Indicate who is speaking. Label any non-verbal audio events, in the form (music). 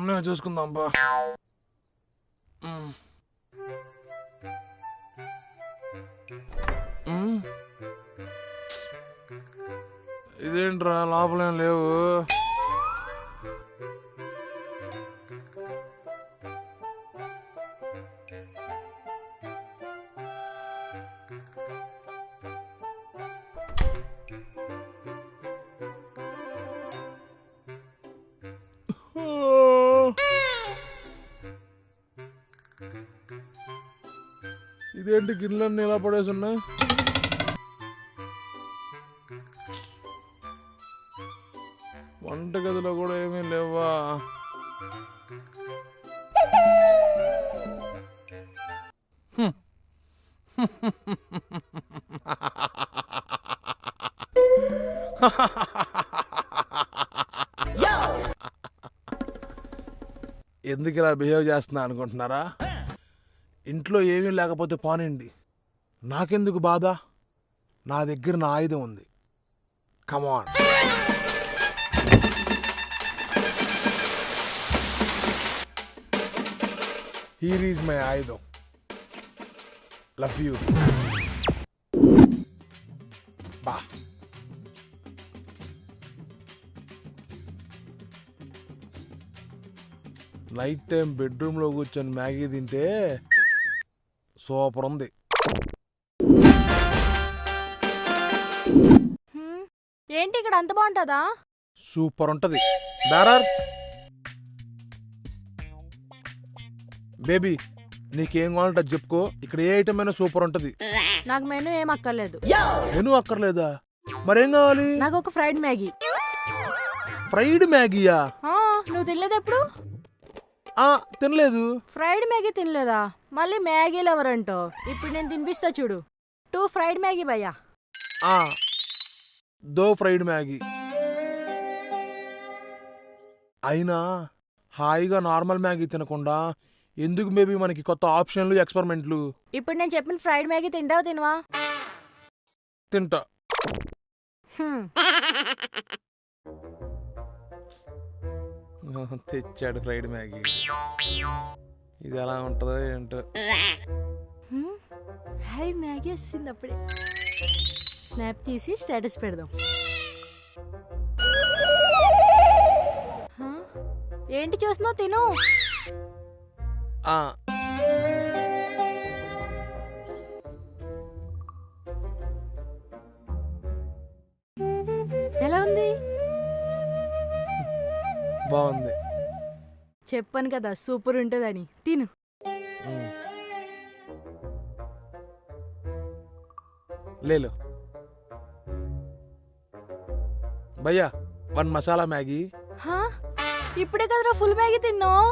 Speaker 1: మనమే చూసుకుందాం బా ఇదేంట్రా లోపలేం లేవు. ఇదేంటి గిన్నెలన్నీ ఇలా పడేసి ఉన్నాయి వంటగదిలో కూడా ఏమీ లేవా. (laughs) ఎందుకు ఇలా బిహేవ్ చేస్తున్నా అనుకుంటున్నారా ఇంట్లో ఏమీ లేకపోతే పోనండి. నాకెందుకు బాధ? నా దగ్గర నా ఆయుధం ఉంది. Come on here is my ఆయుధం. లవ్ యూ బా. నైట్ టైం బెడ్రూమ్లో కూర్చొని మ్యాగీ తింటే సూపర్ ఉంది.
Speaker 2: హ్మ్. ఏంటి ఇక్కడ అంత బాగుంటుందా?
Speaker 1: సూపర్ ఉంటది. బేరర్ బేబీ నీకేం కావాలంటే అది చెప్పుకో. ఇక్కడ ఏ ఐటమ్ అయినా సూపర్ ఉంటది.
Speaker 2: నాకు మెనూ ఏం అక్కర్లేదు.
Speaker 1: మెను అక్కర్లేదా? మరేం కావాలి?
Speaker 2: నాకు ఒక ఫ్రైడ్ మ్యాగీ.
Speaker 1: ఫ్రైడ్ మ్యాగీయా?
Speaker 2: ఆ, నువ్వు తినలేదు ఎప్పుడు
Speaker 1: తినలేదు.
Speaker 2: ఫ్రైడ్ మ్యాగీ తినలేదా? మళ్ళీ మ్యాగీలు ఎవరంటో? ఇప్పుడు నేను తినిపిస్తా చూడు. టూ ఫ్రైడ్ మ్యాగీ భయ్యా.
Speaker 1: ఆ దో ఫ్రైడ్ మ్యాగీ. అయినా హాయిగా నార్మల్ మ్యాగీ తినకుండా ఎందుకు మేబీ మనకి కొత్త ఆప్షన్లు ఎక్స్పెరిమెంట్లు?
Speaker 2: ఇప్పుడు నేను చెప్పిన ఫ్రైడ్ మ్యాగీ తింటావా తినవా?
Speaker 1: తింటా. తెచ్చాడు ఫ్రైడ్ మ్యాగీ. ఇది ఎలా ఉంటుందో ఏంటో.
Speaker 2: హాయ్ మ్యాగీ వస్తుంది అప్పుడే. స్నాప్ తీసి స్టేటస్ పెడదాం. హా? ఏంటి చూస్తున్నావు తిను?
Speaker 1: బాగుంది.
Speaker 2: చెప్పాను కదా సూపర్ ఉంటుందని. తిను.
Speaker 1: లేలు భయ్యా వన్ మసాలా మ్యాగీ.
Speaker 2: హా? ఇప్పుడే కదరా ఫుల్ మ్యాగీ తిన్నావు?